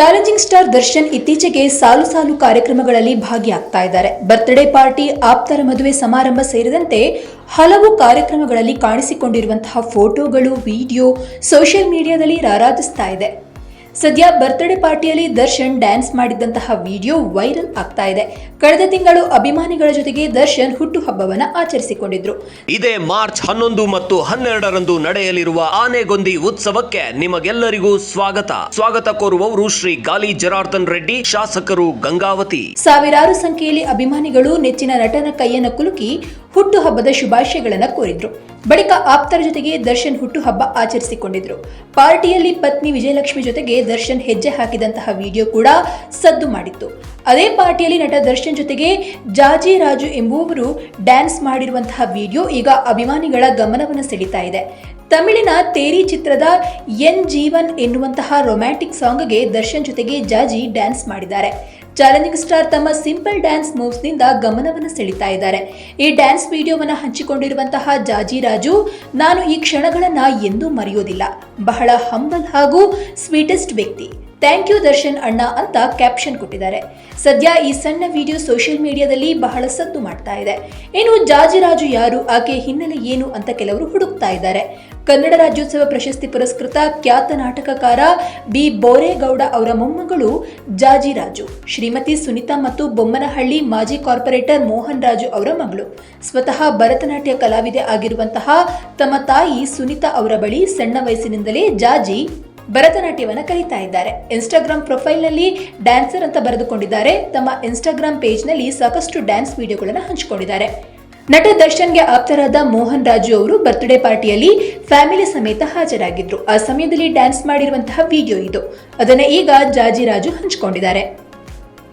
Challenging star Darshan ಇತ್ತೀಚೆಗೆ ಸಾಲು ಸಾಲು ಕಾರ್ಯಕ್ರಮಗಳಲ್ಲಿ ಭಾಗಿಯಾಗ್ತಾ ಇದ್ದಾರೆ. ಬರ್ತ್ಡೇ ಪಾರ್ಟಿ, ಆಪ್ತರ ಮದುವೆ ಸಮಾರಂಭ ಸೇರಿದಂತೆ ಹಲವು ಕಾರ್ಯಕ್ರಮಗಳಲ್ಲಿ ಕಾಣಿಸಿಕೊಂಡಿರುವಂತಹ ಫೋಟೋಗಳು, ವಿಡಿಯೋ ಸೋಷಿಯಲ್ ಮೀಡಿಯಾದಲ್ಲಿ ರಾರಾಜಿಸ್ತಾ ಇದೆ. ಸದ್ಯ ಬರ್ತ್ಡೇ ಪಾರ್ಟಿಯಲ್ಲಿ ದರ್ಶನ್ ಡ್ಯಾನ್ಸ್ ಮಾಡಿದ್ದಂತಹ ವಿಡಿಯೋ ವೈರಲ್ ಆಗ್ತಾ ಇದೆ. ಕಳೆದ ತಿಂಗಳು ಅಭಿಮಾನಿಗಳ ಜೊತೆಗೆ ದರ್ಶನ್ ಹುಟ್ಟುಹಬ್ಬವನ್ನ ಆಚರಿಸಿಕೊಂಡಿದ್ರು. ಇದೇ ಮಾರ್ಚ್ ಹನ್ನೊಂದು ಮತ್ತು ಹನ್ನೆರಡರಂದು ನಡೆಯಲಿರುವ ಆನೆಗೊಂದಿ ಉತ್ಸವಕ್ಕೆ ನಿಮಗೆಲ್ಲರಿಗೂ ಸ್ವಾಗತ. ಸ್ವಾಗತ ಕೋರುವವರು ಶ್ರೀ ಗಾಲಿ ಜನಾರ್ದನ್ ರೆಡ್ಡಿ ಶಾಸಕರು ಗಂಗಾವತಿ. ಸಾವಿರಾರು ಸಂಖ್ಯೆಯಲ್ಲಿ ಅಭಿಮಾನಿಗಳು ನೆಚ್ಚಿನ ನಟನ ಕೈಯನ್ನು ಕುಲುಕಿ ಹುಟ್ಟುಹಬ್ಬದ ಶುಭಾಶಯಗಳನ್ನು ಕೋರಿದ್ರು. ಬಳಿಕ ಆಪ್ತರ ಜೊತೆಗೆ ದರ್ಶನ್ ಹುಟ್ಟುಹಬ್ಬ ಆಚರಿಸಿಕೊಂಡಿದ್ರು. ಪಾರ್ಟಿಯಲ್ಲಿ ಪತ್ನಿ ವಿಜಯಲಕ್ಷ್ಮಿ ಜೊತೆಗೆ ದರ್ಶನ್ ಹೆಜ್ಜೆ ಹಾಕಿದಂತಹ ವಿಡಿಯೋ ಕೂಡ ಸದ್ದು ಮಾಡಿತ್ತು. ಅದೇ ಪಾರ್ಟಿಯಲ್ಲಿ ನಟ ದರ್ಶನ್ ಜೊತೆಗೆ ಜಾಜಿ ರಾಜು ಎಂಬುವವರು ಡ್ಯಾನ್ಸ್ ಮಾಡಿರುವಂತಹ ವಿಡಿಯೋ ಈಗ ಅಭಿಮಾನಿಗಳ ಗಮನವನ್ನು ಸೆಳೀತಾ ಇದೆ. ತಮಿಳಿನ ತೇರಿ ಚಿತ್ರದ ಎನ್ ಜೀವನ್ ಎನ್ನುವಂತಹ ರೊಮ್ಯಾಂಟಿಕ್ ಸಾಂಗ್ಗೆ ದರ್ಶನ್ ಜೊತೆಗೆ ಜಾಜಿ ಡ್ಯಾನ್ಸ್ ಮಾಡಿದ್ದಾರೆ. ಚಾಲೆಂಜಿಂಗ್ ಸ್ಟಾರ್ ತಮ್ಮ ಸಿಂಪಲ್ ಡ್ಯಾನ್ಸ್ ಮೂವ್ಸ್ನಿಂದ ಗಮನವನ್ನು ಸೆಳೀತಾ ಇದ್ದಾರೆ. ಈ ಡ್ಯಾನ್ಸ್ ವಿಡಿಯೋವನ್ನು ಹಂಚಿಕೊಂಡಿರುವಂತಹ ಜಾಜಿ ರಾಜು, ನಾನು ಈ ಕ್ಷಣಗಳನ್ನು ಎಂದೂ ಮರೆಯೋದಿಲ್ಲ. ಬಹಳ ಹಂಬಲ್ ಹಾಗೂ ಸ್ವೀಟೆಸ್ಟ್ ವ್ಯಕ್ತಿ. ಥ್ಯಾಂಕ್ ಯು ದರ್ಶನ್ ಅಣ್ಣ ಅಂತ ಕ್ಯಾಪ್ಷನ್ ಕೊಟ್ಟಿದ್ದಾರೆ. ಸದ್ಯ ಈ ಸಣ್ಣ ವಿಡಿಯೋ ಸೋಷಿಯಲ್ ಮೀಡಿಯಾದಲ್ಲಿ ಬಹಳ ಸದ್ದು ಮಾಡ್ತಾ ಇದೆ. ಇನ್ನು ಜಾಜಿರಾಜು ಯಾರು, ಆಕೆ ಹಿನ್ನೆಲೆ ಏನು ಅಂತ ಕೆಲವರು ಹುಡುಕ್ತಾ ಇದ್ದಾರೆ. ಕನ್ನಡ ರಾಜ್ಯೋತ್ಸವ ಪ್ರಶಸ್ತಿ ಪುರಸ್ಕೃತ ಖ್ಯಾತ ನಾಟಕಕಾರ ಬಿ. ಬೋರೇಗೌಡ ಅವರ ಮೊಮ್ಮಗಳು ಜಾಜಿರಾಜು, ಶ್ರೀಮತಿ ಸುನಿತಾ ಮತ್ತು ಬೊಮ್ಮನಹಳ್ಳಿ ಮಾಜಿ ಕಾರ್ಪೊರೇಟರ್ ಮೋಹನ್ ರಾಜು ಅವರ ಮಗಳು. ಸ್ವತಃ ಭರತನಾಟ್ಯ ಕಲಾವಿದೆ ಆಗಿರುವಂತಹ ತಮ್ಮ ತಾಯಿ ಸುನಿತಾ ಅವರ ಬಳಿ ಸಣ್ಣ ವಯಸ್ಸಿನಿಂದಲೇ ಜಾಜಿ ಭರತನಾಟ್ಯವನ್ನ ಕಲಿತಾ ಇದ್ದಾರೆ. ಇನ್ಸ್ಟಾಗ್ರಾಮ್ ಪ್ರೊಫೈಲ್ನಲ್ಲಿ ಡ್ಯಾನ್ಸರ್ ಅಂತ ಬರೆದುಕೊಂಡಿದ್ದಾರೆ. ತಮ್ಮ ಇನ್ಸ್ಟಾಗ್ರಾಮ್ ಪೇಜ್ನಲ್ಲಿ ಸಾಕಷ್ಟು ಡ್ಯಾನ್ಸ್ ವಿಡಿಯೋಗಳನ್ನು ಹಂಚಿಕೊಂಡಿದ್ದಾರೆ. ನಟ ದರ್ಶನ್ಗೆ ಆಪ್ತರಾದ ಮೋಹನ್ ರಾಜು ಅವರು ಬರ್ತ್ಡೇ ಪಾರ್ಟಿಯಲ್ಲಿ ಫ್ಯಾಮಿಲಿ ಸಮೇತ ಹಾಜರಾಗಿದ್ರು. ಆ ಸಮಯದಲ್ಲಿ ಡ್ಯಾನ್ಸ್ ಮಾಡಿರುವಂತಹ ವಿಡಿಯೋ ಇದು. ಅದನ್ನ ಈಗ ಜಾಜಿ ರಾಜು ಹಂಚಿಕೊಂಡಿದ್ದಾರೆ.